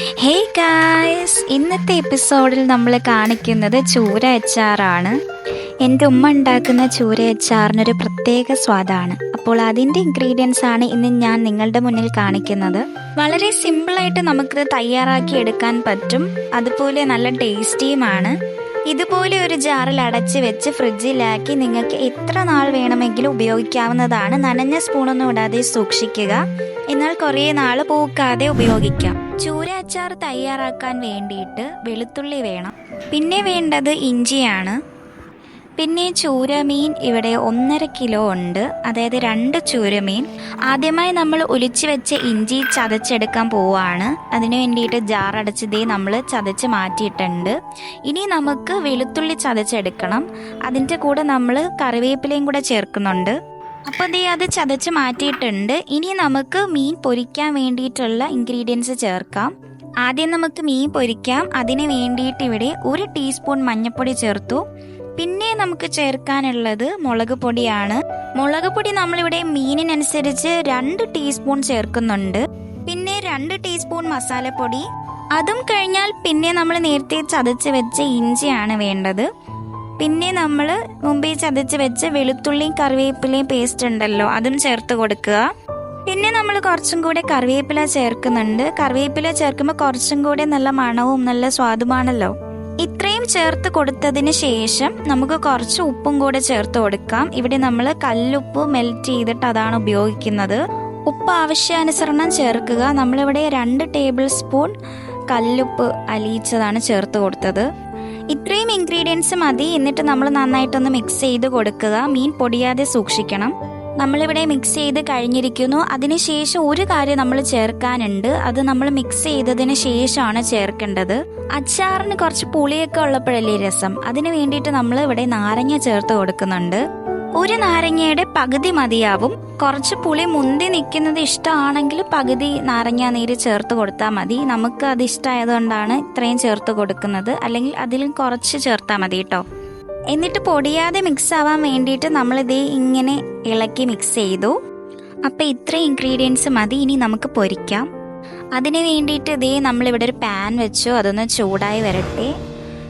Hey guys ഇന്നത്തെ എപ്പിസോഡിൽ നമ്മൾ കാണിക്കുന്നത് ചൂര അച്ചാറാണ്. എന്റെ ഉമ്മ ഉണ്ടാക്കുന്ന ചൂര അച്ചാറിനൊരു പ്രത്യേക സ്വാദാണ്. അപ്പോൾ അതിന്റെ ഇൻഗ്രീഡിയൻസ് ആണ് ഇന്ന് ഞാൻ നിങ്ങളുടെ മുന്നിൽ കാണിക്കുന്നത്. വളരെ സിമ്പിളായിട്ട് നമുക്കിത് തയ്യാറാക്കി എടുക്കാൻ പറ്റും. അതുപോലെ നല്ല ടേസ്റ്റിയുമാണ് ഇതുപോലെ ഒരു ജാറിൽ അടച്ച് വെച്ച് ഫ്രിഡ്ജിലാക്കി നിങ്ങൾക്ക് എത്ര നാൾ വേണമെങ്കിലും ഉപയോഗിക്കാവുന്നതാണ്. നനഞ്ഞ സ്പൂണൊന്നും ഇടാതെ സൂക്ഷിക്കുക. എന്നാൽ കുറേ നാൾ പൂക്കാതെ ഉപയോഗിക്കാം. ചൂര അച്ചാർ തയ്യാറാക്കാൻ വേണ്ടിയിട്ട് വെളുത്തുള്ളി വേണം. പിന്നെ വേണ്ടത് ഇഞ്ചിയാണ്. പിന്നെ ചൂരമീൻ ഇവിടെ ഒന്നര കിലോ ഉണ്ട്. അതായത് രണ്ട് ചൂരമീൻ. ആദ്യമായി നമ്മൾ ഒലിച്ചു വെച്ച ഇഞ്ചി ചതച്ചെടുക്കാൻ പോവാണ്. അതിനു വേണ്ടിയിട്ട് ജാർ ദേ നമ്മൾ ചതച്ച് മാറ്റിയിട്ടുണ്ട്. ഇനി നമുക്ക് വെളുത്തുള്ളി ചതച്ചെടുക്കണം. അതിന്റെ കൂടെ നമ്മൾ കറിവേപ്പിലയും കൂടെ ചേർക്കുന്നുണ്ട്. അപ്പോൾ ദേ അത് ചതച്ച് മാറ്റിയിട്ടുണ്ട്. ഇനി നമുക്ക് മീൻ പൊരിക്കാൻ വേണ്ടിയിട്ടുള്ള ഇൻഗ്രീഡിയൻസ് ചേർക്കാം. ആദ്യം നമുക്ക് മീൻ പൊരിക്കാം. അതിന് വേണ്ടിയിട്ട് ഇവിടെ ഒരു ടീസ്പൂൺ മഞ്ഞൾപ്പൊടി ചേർത്തു. പിന്നെ നമുക്ക് ചേർക്കാനുള്ളത് മുളക് പൊടിയാണ്. മുളക് പൊടി നമ്മളിവിടെ മീനിനനുസരിച്ച് രണ്ട് ടീസ്പൂൺ ചേർക്കുന്നുണ്ട്. പിന്നെ രണ്ട് ടീസ്പൂൺ മസാലപ്പൊടി. അതും കഴിഞ്ഞാൽ പിന്നെ നമ്മൾ നേരത്തെ ചതച്ച് വെച്ച ഇഞ്ചിയാണ് വേണ്ടത്. പിന്നെ നമ്മൾ മുമ്പേ ചതച്ച് വെച്ച വെളുത്തുള്ളിയും കറിവേപ്പിലയും പേസ്റ്റ് ഉണ്ടല്ലോ അതും ചേർത്ത് കൊടുക്കുക. പിന്നെ നമ്മൾ കുറച്ചും കൂടെ കറിവേപ്പില ചേർക്കുന്നുണ്ട്. കറിവേപ്പില ചേർക്കുമ്പോൾ കുറച്ചും കൂടെ നല്ല മണവും നല്ല സ്വാദുമാണല്ലോ. ഇത്രയും ചേർത്ത് കൊടുത്തതിന് ശേഷം നമുക്ക് കുറച്ച് ഉപ്പും കൂടെ ചേർത്ത് കൊടുക്കാം. ഇവിടെ നമ്മൾ കല്ലുപ്പ് മെൽറ്റ് ചെയ്തിട്ട് അതാണ് ഉപയോഗിക്കുന്നത്. ഉപ്പ് ആവശ്യാനുസരണം ചേർക്കുക. നമ്മളിവിടെ രണ്ട് ടേബിൾ സ്പൂൺ കല്ലുപ്പ് അലിയിച്ചതാണ് ചേർത്ത് കൊടുത്തത്. ഇത്രയും ഇൻഗ്രീഡിയൻസ് മതി. എന്നിട്ട് നമ്മൾ നന്നായിട്ടൊന്ന് മിക്സ് ചെയ്ത് കൊടുക്കുക. മീൻ പൊടിയാതെ സൂക്ഷിക്കണം. നമ്മളിവിടെ മിക്സ് ചെയ്ത് കഴിഞ്ഞിരിക്കുന്നു. അതിനുശേഷം ഒരു കാര്യം നമ്മൾ ചേർക്കാനുണ്ട്. അത് നമ്മൾ മിക്സ് ചെയ്തതിന് ശേഷമാണ് ചേർക്കേണ്ടത്. അച്ചാറിന് കുറച്ച് പുളിയൊക്കെ ഉള്ളപ്പോഴല്ലേ രസം. അതിന് വേണ്ടിയിട്ട് നമ്മൾ ഇവിടെ നാരങ്ങ ചേർത്ത് കൊടുക്കുന്നുണ്ട്. ഒരു നാരങ്ങയുടെ പകുതി മതിയാവും. കുറച്ച് പുളി മുന്തി നിൽക്കുന്നത് ഇഷ്ടമാണെങ്കിൽ പകുതി നാരങ്ങ നീര് ചേർത്ത് കൊടുത്താൽ മതി. നമുക്ക് അത് ഇഷ്ടമായതുകൊണ്ടാണ് ഇത്രയും ചേർത്ത് കൊടുക്കുന്നത്. അല്ലെങ്കിൽ അതിലും കുറച്ച് ചേർത്താൽ മതി കേട്ടോ. എന്നിട്ട് പൊടിയാതെ മിക്സ് ആവാൻ വേണ്ടിയിട്ട് നമ്മളിത് ഇങ്ങനെ ഇളക്കി മിക്സ് ചെയ്തു. അപ്പം ഇത്ര ഇൻഗ്രീഡിയൻസ് മതി ഇനി നമുക്ക് പൊരിക്കാം. അതിന് വേണ്ടിയിട്ട് ഇതേ നമ്മളിവിടെ ഒരു പാൻ വെച്ചു അതൊന്ന് ചൂടായി വരട്ടെ.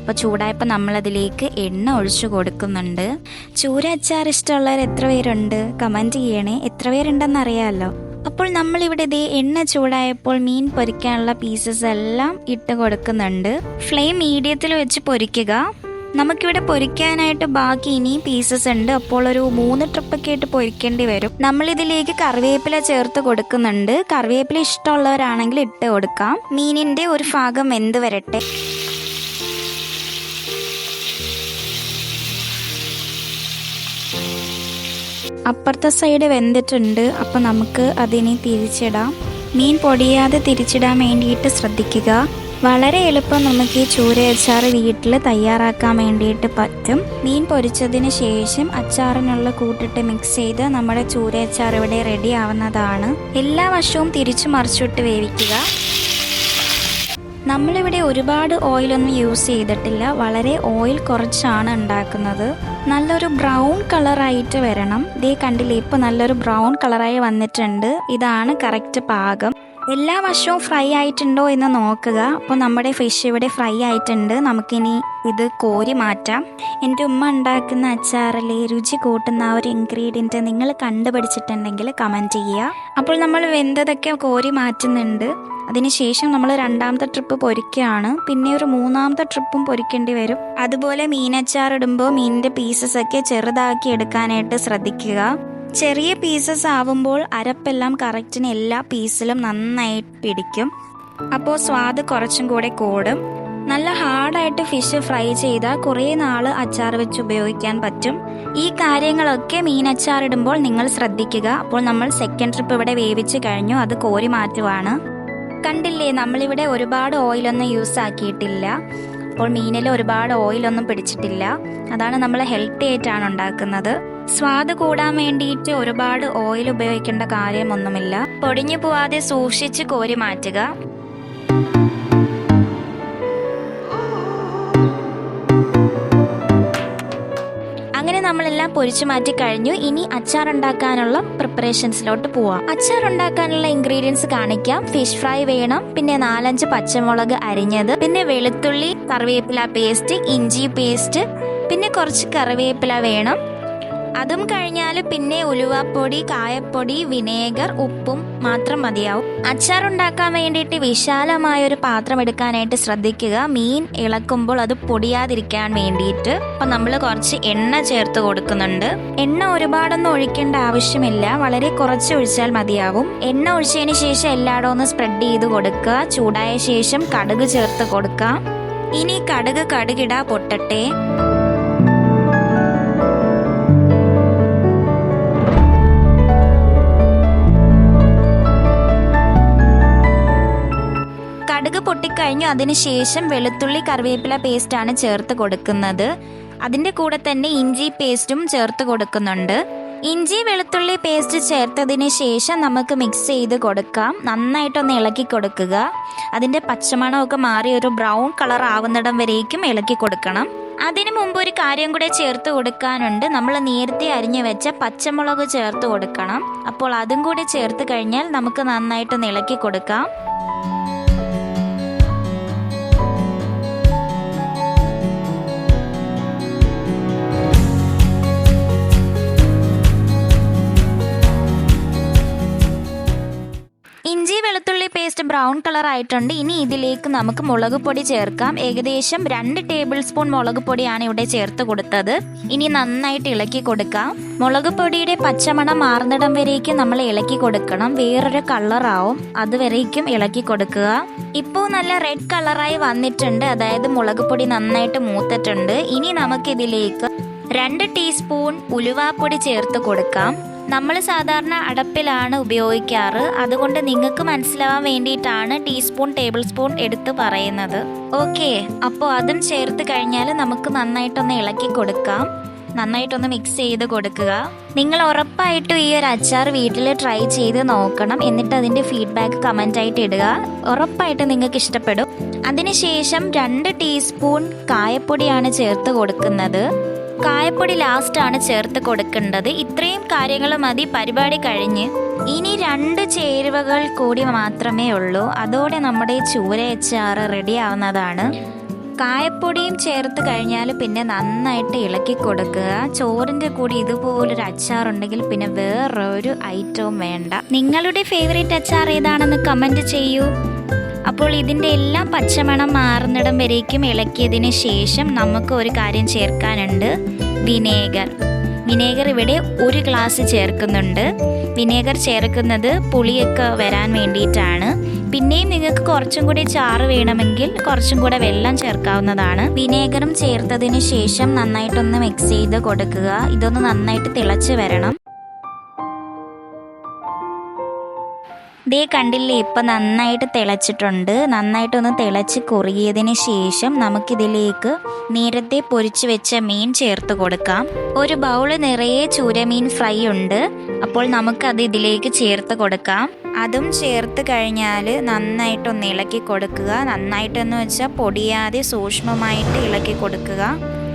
അപ്പോൾ ചൂടായപ്പോൾ നമ്മളതിലേക്ക് എണ്ണ ഒഴിച്ചു കൊടുക്കുന്നുണ്ട്. ചൂര അച്ചാർ ഇഷ്ടമുള്ളവർ എത്ര പേരുണ്ട്? കമന്റ് ചെയ്യണേ. എത്ര പേരുണ്ടെന്ന് അറിയാമല്ലോ അപ്പോൾ നമ്മളിവിടെ ഇതേ എണ്ണ ചൂടായപ്പോൾ മീൻ പൊരിക്കാനുള്ള പീസസ് എല്ലാം ഇട്ട് കൊടുക്കുന്നുണ്ട്. ഫ്ലെയിം മീഡിയത്തിൽ വെച്ച് പൊരിക്കുക. നമുക്കിവിടെ പൊരിക്കാനായിട്ട് ബാക്കി ഇനിയും പീസസ് ഉണ്ട്. അപ്പോൾ ഒരു മൂന്ന് ട്രിപ്പൊക്കെ ആയിട്ട് പൊരിക്കേണ്ടി വരും. നമ്മൾ ഇതിലേക്ക് കറിവേപ്പില ചേർത്ത് കൊടുക്കുന്നുണ്ട്. കറിവേപ്പില ഇഷ്ടമുള്ളവരാണെങ്കിൽ ഇട്ട് കൊടുക്കാം. മീനിന്റെ ഒരു ഭാഗം എന്ത് വരട്ടെ. അപ്പുറത്തെ സൈഡ് വെന്തിട്ടുണ്ട്. അപ്പോൾ നമുക്ക് അതിനെ തിരിച്ചിടാം. മീൻ പൊടിയാതെ തിരിച്ചിടാൻ വേണ്ടിയിട്ട് ശ്രദ്ധിക്കുക. വളരെ എളുപ്പം നമുക്ക് ഈ ചൂര അച്ചാർ വീട്ടിൽ തയ്യാറാക്കാൻ വേണ്ടിയിട്ട് പറ്റും. മീൻ പൊരിച്ചതിന് ശേഷം അച്ചാറിനുള്ള കൂട്ടിട്ട് മിക്സ് ചെയ്ത് നമ്മുടെ ചൂര അച്ചാർ ഇവിടെ റെഡി ആവുന്നതാണ്. എല്ലാ വശവും തിരിച്ചു മറിച്ചിട്ട് വേവിക്കുക. നമ്മളിവിടെ ഒരുപാട് ഓയിലൊന്നും യൂസ് ചെയ്തിട്ടില്ല. വളരെ ഓയിൽ കുറച്ചാണ് ഉണ്ടാക്കുന്നത്. നല്ലൊരു ബ്രൗൺ കളറായിട്ട് വരണം. ഇതേ കണ്ടില്ലേ ഇപ്പോൾ നല്ലൊരു ബ്രൗൺ കളറായി വന്നിട്ടുണ്ട്. ഇതാണ് കറക്റ്റ് പാകം. എല്ലാ വശവും ഫ്രൈ ആയിട്ടുണ്ടോ എന്ന് നോക്കുക. അപ്പോൾ നമ്മുടെ ഫിഷ് ഇവിടെ ഫ്രൈ ആയിട്ടുണ്ട്. നമുക്കിനി ഇത് കോരി മാറ്റാം. എന്റെ ഉമ്മ ഉണ്ടാക്കുന്ന അച്ചാറിലെ രുചി കൂട്ടുന്ന ആ ഒരു ഇൻഗ്രീഡിയന്റ് നിങ്ങൾ കണ്ടുപിടിച്ചിട്ടുണ്ടെങ്കിൽ കമന്റ് ചെയ്യുക. അപ്പോൾ നമ്മൾ വെന്തതൊക്കെ കോരി മാറ്റുന്നുണ്ട്. അതിനുശേഷം നമ്മൾ രണ്ടാമത്തെ ട്രിപ്പ് പൊരിക്കുകയാണ്. പിന്നെ ഒരു മൂന്നാമത്തെ ട്രിപ്പും പൊരിക്കേണ്ടി വരും. അതുപോലെ മീനച്ചാർ ഇടുമ്പോൾ മീനിന്റെ പീസസ് ഒക്കെ ചെറുതാക്കി എടുക്കാനായിട്ട് ശ്രദ്ധിക്കുക. ചെറിയ പീസസ് ആവുമ്പോൾ അരപ്പെല്ലാം കറക്റ്റിന് എല്ലാ പീസിലും നന്നായി പിടിക്കും. അപ്പോൾ സ്വാദ് കുറച്ചും കൂടെ കൂടും. നല്ല ഹാർഡായിട്ട് ഫിഷ് ഫ്രൈ ചെയ്താൽ കുറേ നാൾ അച്ചാർ വെച്ച് ഉപയോഗിക്കാൻ പറ്റും. ഈ കാര്യങ്ങളൊക്കെ മീൻ അച്ചാർ ഇടുമ്പോൾ നിങ്ങൾ ശ്രദ്ധിക്കുക. അപ്പോൾ നമ്മൾ സെക്കൻഡ് ട്രിപ്പ് ഇവിടെ വേവിച്ച് കഴിഞ്ഞു. അത് കോരി മാറ്റുവാണ്. കണ്ടില്ലേ നമ്മളിവിടെ ഒരുപാട് ഓയിലൊന്നും യൂസ് ആക്കിയിട്ടില്ല. അപ്പോൾ മീനിൽ ഒരുപാട് ഓയിലൊന്നും പിടിച്ചിട്ടില്ല. അതാണ് നമ്മൾ ഹെൽത്തി ആയിട്ടാണ് ഉണ്ടാക്കുന്നത്. സ്വാദ് കൂടാൻ വേണ്ടിയിട്ട് ഒരുപാട് ഓയിൽ ഉപയോഗിക്കേണ്ട കാര്യമൊന്നുമില്ല. പൊടിഞ്ഞു പോവാതെ സൂക്ഷിച്ച് കോരി മാറ്റുക. അങ്ങനെ നമ്മളെല്ലാം പൊരിച്ചു മാറ്റി കഴിഞ്ഞു. ഇനി അച്ചാർ ഉണ്ടാക്കാനുള്ള പ്രിപ്പറേഷൻസിലോട്ട് പോവാം. അച്ചാർ ഉണ്ടാക്കാനുള്ള ഇൻഗ്രീഡിയൻസ് കാണിക്കാം. ഫിഷ് ഫ്രൈ വേണം. പിന്നെ നാലഞ്ച് പച്ചമുളക് അരിഞ്ഞത്. പിന്നെ വെളുത്തുള്ളി കറിവേപ്പില പേസ്റ്റ് ഇഞ്ചി പേസ്റ്റ് പിന്നെ കുറച്ച് കറിവേപ്പില വേണം. അതും കഴിഞ്ഞാൽ പിന്നെ ഉലുവാപ്പൊടി കായപ്പൊടി വിനേഗർ ഉപ്പും മാത്രം മതിയാവും. അച്ചാർ ഉണ്ടാക്കാൻ വേണ്ടിയിട്ട് വിശാലമായ ഒരു പാത്രം എടുക്കാനായിട്ട് ശ്രദ്ധിക്കുക. മീൻ ഇളക്കുമ്പോൾ അത് പൊടിയാതിരിക്കാൻ വേണ്ടിയിട്ട്. അപ്പൊ നമ്മൾ കുറച്ച് എണ്ണ ചേർത്ത് കൊടുക്കുന്നുണ്ട്. എണ്ണ ഒരുപാടൊന്നും ഒഴിക്കേണ്ട ആവശ്യമില്ല. വളരെ കുറച്ച് ഒഴിച്ചാൽ മതിയാവും. എണ്ണ ഒഴിച്ചതിന് ശേഷം എല്ലായിടവും ഒന്ന് സ്പ്രെഡ് ചെയ്ത് കൊടുക്കുക. ചൂടായ ശേഷം കടുക് ചേർത്ത് കൊടുക്കുക ഇനി കടുക് കടുകിട പൊട്ടട്ടെ. പൊട്ടിക്കഴിഞ്ഞു അതിനുശേഷം വെളുത്തുള്ളി കറിവേപ്പില പേസ്റ്റാണ് ചേർത്ത് കൊടുക്കുന്നത്. അതിന്റെ കൂടെ തന്നെ ഇഞ്ചി പേസ്റ്റും ചേർത്ത് കൊടുക്കുന്നുണ്ട്. ഇഞ്ചി വെളുത്തുള്ളി പേസ്റ്റ് ചേർത്തതിന് ശേഷം നമുക്ക് മിക്സ് ചെയ്ത് കൊടുക്കാം. നന്നായിട്ടൊന്ന് ഇളക്കി കൊടുക്കുക. അതിന്റെ പച്ചമണമൊക്കെ മാറി ഒരു ബ്രൗൺ കളർ ആവുന്നിടം വരേക്കും ഇളക്കി കൊടുക്കണം. അതിനു മുമ്പ് ഒരു കാര്യം കൂടെ ചേർത്ത് കൊടുക്കാനുണ്ട്. നമ്മൾ നേരത്തെ അരിഞ്ഞു വെച്ച പച്ചമുളക് ചേർത്ത് കൊടുക്കണം. അപ്പോൾ അതും കൂടി ചേർത്ത് കഴിഞ്ഞാൽ നമുക്ക് നന്നായിട്ടൊന്ന് ഇളക്കി കൊടുക്കാം. കളർ ആയിട്ടുണ്ട്. ഇനി ഇതിലേക്ക് നമുക്ക് മുളക് പൊടി ചേർക്കാം. ഏകദേശം രണ്ട് ടേബിൾ സ്പൂൺ മുളക് പൊടിയാണ് ഇവിടെ ചേർത്ത് കൊടുത്തത്. ഇനി നന്നായിട്ട് ഇളക്കി കൊടുക്കാം. മുളക് പൊടിയുടെ പച്ചമണം മാറുന്നിടം വരേക്കും നമ്മൾ ഇളക്കി കൊടുക്കണം. വേറൊരു കളറാവും അതുവരേക്കും ഇളക്കി കൊടുക്കുക. ഇപ്പോൾ നല്ല റെഡ് കളറായി വന്നിട്ടുണ്ട്. അതായത് മുളക് പൊടി നന്നായിട്ട് മൂത്തിട്ടുണ്ട്. ഇനി നമുക്ക് ഇതിലേക്ക് രണ്ട് ടീസ്പൂൺ ഉലുവാപ്പൊടി ചേർത്ത് കൊടുക്കാം. നമ്മൾ സാധാരണ അടപ്പിലാണ് ഉപയോഗിക്കാറ്. അതുകൊണ്ട് നിങ്ങൾക്ക് മനസ്സിലാവാൻ വേണ്ടിയിട്ടാണ് ടീസ്പൂൺ ടേബിൾ സ്പൂൺ എടുത്ത് പറയുന്നത്. ഓക്കെ അപ്പോൾ അതും ചേർത്ത് കഴിഞ്ഞാൽ നമുക്ക് നന്നായിട്ടൊന്ന് ഇളക്കി കൊടുക്കാം. നന്നായിട്ടൊന്ന് മിക്സ് ചെയ്ത് കൊടുക്കുക. നിങ്ങൾ ഉറപ്പായിട്ടും ഈ ഒരു അച്ചാർ വീട്ടിൽ ട്രൈ ചെയ്ത് നോക്കണം. എന്നിട്ട് അതിന്റെ ഫീഡ്ബാക്ക് കമന്റ് ആയിട്ട് ഇടുക. ഉറപ്പായിട്ടും നിങ്ങൾക്ക് ഇഷ്ടപ്പെടും. അതിനുശേഷം രണ്ട് ടീസ്പൂൺ കായപ്പൊടിയാണ് ചേർത്ത് കൊടുക്കുന്നത്. കായപ്പൊടി ലാസ്റ്റാണ് ചേർത്ത് കൊടുക്കേണ്ടത്. ഇത്രയും കാര്യങ്ങൾ മതി പരിപാടി കഴിഞ്ഞ്. ഇനി രണ്ട് ചേരുവകൾ കൂടി മാത്രമേ ഉള്ളൂ. അതോടെ നമ്മുടെ ചൂര അച്ചാറ് റെഡി ആവുന്നതാണ്. കായപ്പൊടിയും ചേർത്ത് കഴിഞ്ഞാൽ പിന്നെ നന്നായിട്ട് ഇളക്കി കൊടുക്കുക. ചോറിന്റെ കൂടി ഇതുപോലൊരു അച്ചാറുണ്ടെങ്കിൽ പിന്നെ വേറൊരു ഐറ്റവും വേണ്ട. നിങ്ങളുടെ ഫേവറേറ്റ് അച്ചാർ ഏതാണെന്ന് കമന്റ് ചെയ്യൂ. അപ്പോൾ ഇതിന്റെ എല്ലാം പച്ചമണം മാറുന്നിടം വരേക്കും ഇളക്കിയതിന് ശേഷം നമുക്ക് ഒരു കാര്യം ചേർക്കാനുണ്ട്. വിനേഗർ. വിനേഗർ ഇവിടെ ഒരു ഗ്ലാസ് ചേർക്കുന്നുണ്ട്. വിനേഗർ ചേർക്കുന്നത് പുളിയൊക്കെ വരാൻ വേണ്ടിയിട്ടാണ്. പിന്നെയും നിങ്ങൾക്ക് കുറച്ചും കൂടി ചാറ് വേണമെങ്കിൽ കുറച്ചും കൂടെ വെള്ളം ചേർക്കാവുന്നതാണ്. വിനേഗറും ചേർത്തതിന് ശേഷം നന്നായിട്ടൊന്ന് മിക്സ് ചെയ്ത് കൊടുക്കുക. ഇതൊന്ന് നന്നായിട്ട് തിളച്ച് വരണം. ദേ കണ്ടില്ലേ ഇപ്പം നന്നായിട്ട് തിളച്ചിട്ടുണ്ട്. നന്നായിട്ടൊന്ന് തിളച്ച് കുറുകിയതിന് ശേഷം നമുക്കിതിലേക്ക് നേരത്തെ പൊരിച്ചു വെച്ച മീൻ ചേർത്ത് കൊടുക്കാം. ഒരു ബൗൾ നിറയെ ചൂരമീൻ ഫ്രൈ ഉണ്ട്. അപ്പോൾ നമുക്കത് ഇതിലേക്ക് ചേർത്ത് കൊടുക്കാം. അതും ചേർത്ത് കഴിഞ്ഞാൽ നന്നായിട്ടൊന്ന് ഇളക്കി കൊടുക്കുക. നന്നായിട്ടെന്ന് വെച്ചാൽ പൊടിയാതെ സൂക്ഷ്മമായിട്ട് ഇളക്കി കൊടുക്കുക.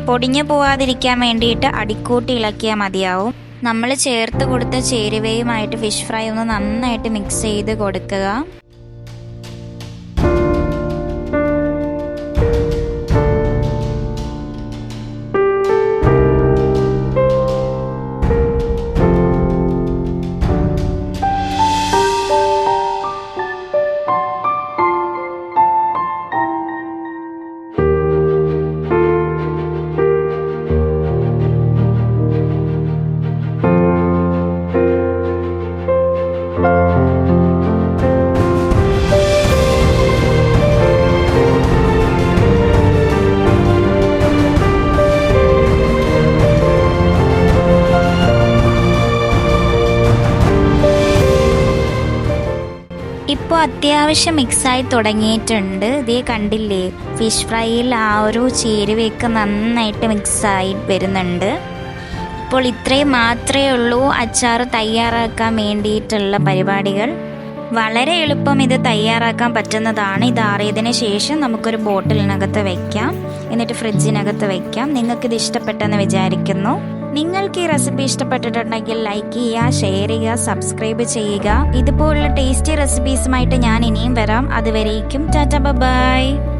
പൊടിഞ്ഞു പോവാതിരിക്കാൻ വേണ്ടിയിട്ട് അടിക്കൂട്ടി ഇളക്കിയാൽ മതിയാവും. നമ്മൾ ചേർത്ത് കൊടുത്ത ചേരുവയുമായിട്ട് ഫിഷ് ഫ്രൈ ഒന്ന് നന്നായിട്ട് മിക്സ് ചെയ്ത് കൊടുക്കുക. ഇപ്പോൾ അത്യാവശ്യം മിക്സായി തുടങ്ങിയിട്ടുണ്ട്. ഇതേ കണ്ടില്ലേ ഫിഷ് ഫ്രൈയിൽ ആ ഒരു ചേരുവയൊക്കെ നന്നായിട്ട് മിക്സായി വരുന്നുണ്ട്. ഇപ്പോൾ ഇത്രയും മാത്രമേ ഉള്ളൂ അച്ചാർ തയ്യാറാക്കാൻ വേണ്ടിയിട്ടുള്ള പരിപാടികൾ. വളരെ എളുപ്പം ഇത് തയ്യാറാക്കാൻ പറ്റുന്നതാണ്. ഇത് ആറിയതിന് ശേഷം നമുക്കൊരു ബോട്ടിലിനകത്ത് വയ്ക്കാം എന്നിട്ട് ഫ്രിഡ്ജിനകത്ത് വയ്ക്കാം നിങ്ങൾക്കിത് ഇഷ്ടപ്പെട്ടെന്ന് വിചാരിക്കുന്നു. നിങ്ങൾക്ക് ഈ റെസിപ്പി ഇഷ്ടപ്പെട്ടിട്ടുണ്ടെങ്കിൽ ലൈക്ക് ചെയ്യുക ഷെയർ ചെയ്യുക സബ്സ്ക്രൈബ് ചെയ്യുക. ഇതുപോലുള്ള ടേസ്റ്റി റെസിപ്പീസുമായിട്ട് ഞാൻ ഇനിയും വരാം. അതുവരേക്കും ടാറ്റ ബൈ